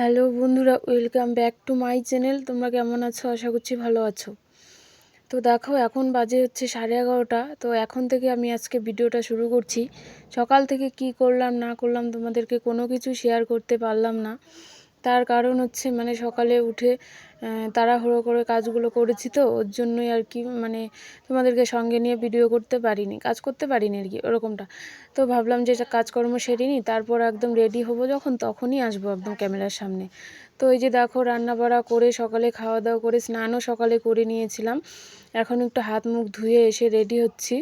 Hello বন্ধুরা, welcome back to my channel. তোমরা কেমন আছো? আশা করছি ভালো আছো। তো দেখো, এখন বাজে হচ্ছে সাড়ে এগারোটা। তো এখন থেকে আমি আজকে ভিডিওটা শুরু করছি। সকাল থেকে কি করলাম, না করলাম তোমাদেরকে কোনো কিছু শেয়ার করতে পারলাম না। তার কারণ হচ্ছে মানে সকালে উঠে তাড়াহুড়ো করে কাজগুলো করেছি তো, ওর জন্যই আর কি মানে তোমাদেরকে সঙ্গে নিয়ে ভিডিও করতে পারিনি, কাজ করতে পারিনি আর কি, ওরকমটা। তো ভাবলাম যে কাজকর্ম সেরে নিই, তারপর একদম রেডি হব যখন, তখনই আসব একদম ক্যামেরার সামনে। তো এই যে দেখো রান্না বাড়া করে সকালে খাওয়া দাওয়া করে স্নানও সকালে করে নিয়েছিলাম, এখন একটু হাত মুখ ধুয়ে এসে রেডি হচ্ছি।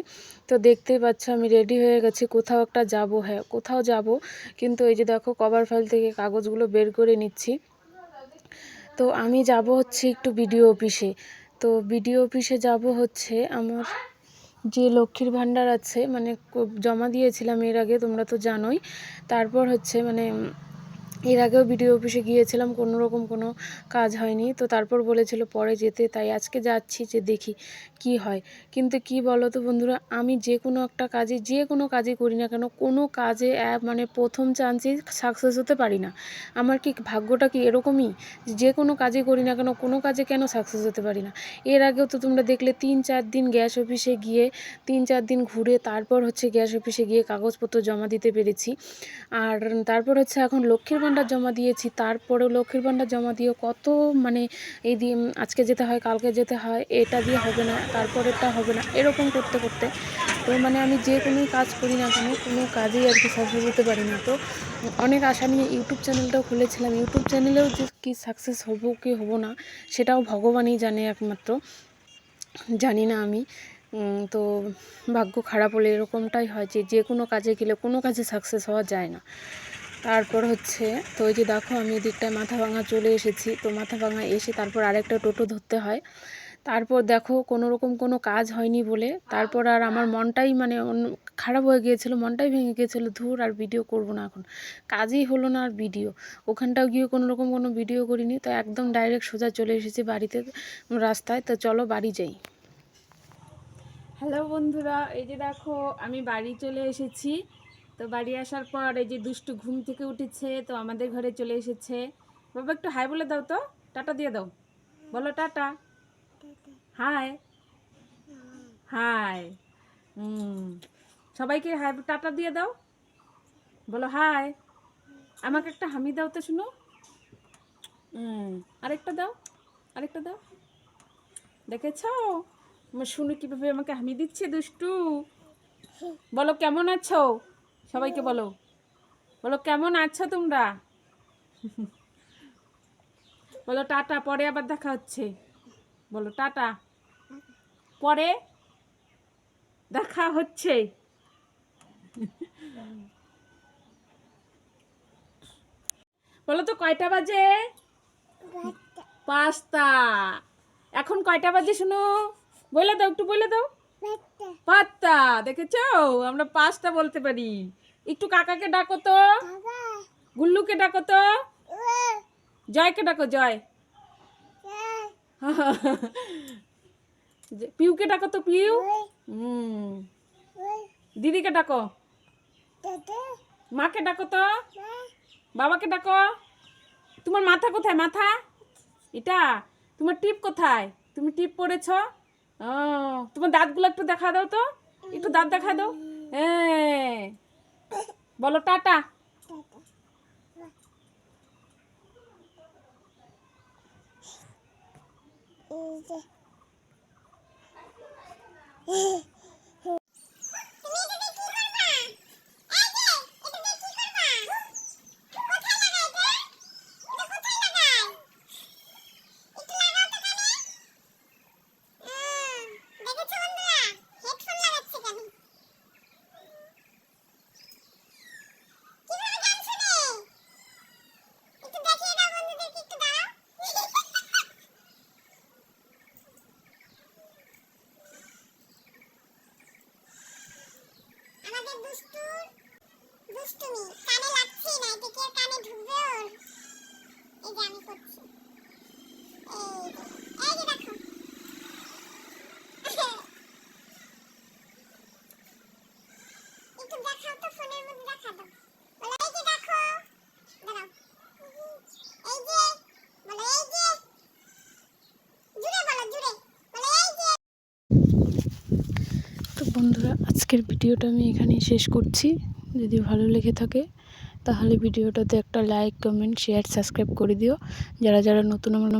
তো দেখতেই পাচ্ছ আমি রেডি হয়ে গেছি, কোথাও একটা যাব হ্যাঁ কোথাও যাব, কিন্তু এই যে দেখো কভার ফাইল থেকে কাগজগুলো বের করে নিচ্ছি। তো আমি যাব হচ্ছে একটু বিডিও অফিসে। তো বিডিও অফিসে যাব হচ্ছে আমার যে লক্ষ্মীর ভাণ্ডার আছে মানে জমা দিয়েছিলাম এর আগে, তোমরা তো জানোই। তারপর হচ্ছে মানে এর আগেও বিডিও অফিসে গিয়েছিলাম, কোনো রকম কোনো কাজ হয়নি। তো তারপর বলেছিল পরে যেতে, তাই আজকে যাচ্ছি যে দেখি কি হয়। কিন্তু কি বলো তো বন্ধুরা, আমি যে কোনো একটা কাজে যে কোনো কাজে করি না কেন, কোনো কাজে মানে প্রথম চান্সেই সাকসেস হতে পারি না। আমার কি ভাগ্যটা কি এরকমই? যে কোনো কাজে করি না কেন, কোনো কাজে কেন সাকসেস হতে পারি না? এর আগেও তো তোমরা দেখলে তিন চার দিন গ্যাস অফিসে গিয়ে, তিন চার দিন ঘুরে তারপর হচ্ছে গ্যাস অফিসে গিয়ে কাগজপত্র জমা দিতে পেরেছি। আর তারপর হচ্ছে এখন লক্ষ্মীর ভাণ্ডার জমা দিয়েছি, তারপরেও লক্ষ্মীর ভাণ্ডার জমা দিয়ে কত মানে এই দিয়ে আজকে যেতে হয়, কালকে যেতে হয়, এটা দিয়ে হবে না, তারপরেরটা হবে না, এরকম করতে করতে। তো মানে আমি যে কোনো কাজ করি না কেন, কোনো কাজেই আর কি সাকসেস হতে পারি না। তো অনেক আশা নিয়ে ইউটিউব চ্যানেলটাও খুলেছিলাম। ইউটিউব চ্যানেলেও যে কি সাকসেস হব, কি হব না, সেটাও ভগবানই জানে একমাত্র। জানি না আমি। তো ভাগ্য খারাপ হলে এরকমটাই হয় যে যে কোনো কাজে গেলে কোনো কাজে সাকসেস হওয়া যায় না। তারপর হচ্ছে, তো ওই যে দেখো আমি এদিকটায় মাথা ভাঙা চলে এসেছি। তো মাথা ভাঙা এসে তারপর আরেকটা টোটো ধরতে হয়। তারপর দেখো কোনো রকম কোনো কাজ হয়নি বলে। তারপর আর আমার মনটাই মানে খারাপ হয়ে গিয়েছিল, মনটাই ভেঙে গিয়েছিল, ধুর আর ভিডিও করব না এখন। কাজই হলো না আর ভিডিও ওখানটাও গিয়ে কোনো রকম কোনো ভিডিও করিনি, তো একদম ডাইরেক্ট সোজা চলে এসেছি বাড়িতে রাস্তায়। তো চলো বাড়ি যাই। হ্যালো বন্ধুরা, এই যে দেখো আমি বাড়ি চলে এসেছি। তো বাড়ি আসার পর এই যে দুষ্টু ঘুম থেকে উঠেছে, তো আমাদের ঘরে চলে এসেছে। বাবা একটু হাই বলে দাও তো। টাটা দিয়ে দাও। বলো টাটা। হাই হাই সবাইকে হাই টাটা দিয়ে দাও। বলো হাই আমাকে একটা হামি দাও তো শুনো। আরেকটা দাও। আরেকটা দাও। দেখেছ? শুনে কীভাবে আমাকে হামি দিচ্ছে দুষ্টু? বলো কেমন আছো? সবাইকে বলো। বলো কেমন আছো তোমরা? বলো টাটা পরে আবার দেখা হচ্ছে। বলো টাটা। পরে দেখা হচ্ছে। বলো তো কয়টা বাজে? পাঁচটা। এখন কয়টা বাজে শুনো? বলে দাও একটু বলে দাও। পাঁচটা। দেখেছ? আমরা পাঁচটা বলতে পারি। একটু কাকাকে ডাকো তো। গুল্লুকে ডাকো তো। জয়কে ডাকো জয়। পিউকে ডাকো তো পিউ। হুম। দিদিকে ডাকো। মাকে ডাকো তো। বাবাকে ডাকো। তোমার মাথা কোথায় মাথা? এটা তোমার টিপ কোথায়? তুমি টিপ পড়েছ? ও, তোমার দাঁতগুলো একটু দেখা দাও তো। একটু দাঁত দেখা দাও। হ্যাঁ। বলো, টাটা। আমাদের দুষ্টুর দুষ্টুমি না এটা কি ঢুকবে ওর? এই যে আমি করছি। এই যে দেখাও তো, ফোনের মধ্যে দেখা দাও বলো এই যে দেখো দাঁড়াও এই বন্ধুরা, আজকের ভিডিওটা আমি এখানেই শেষ করছি। যদি ভালো লেগে থাকে, তাহলে ভিডিওটাতে একটা লাইক কমেন্ট শেয়ার সাবস্ক্রাইব করে দিও। যারা যারা নতুন, আমার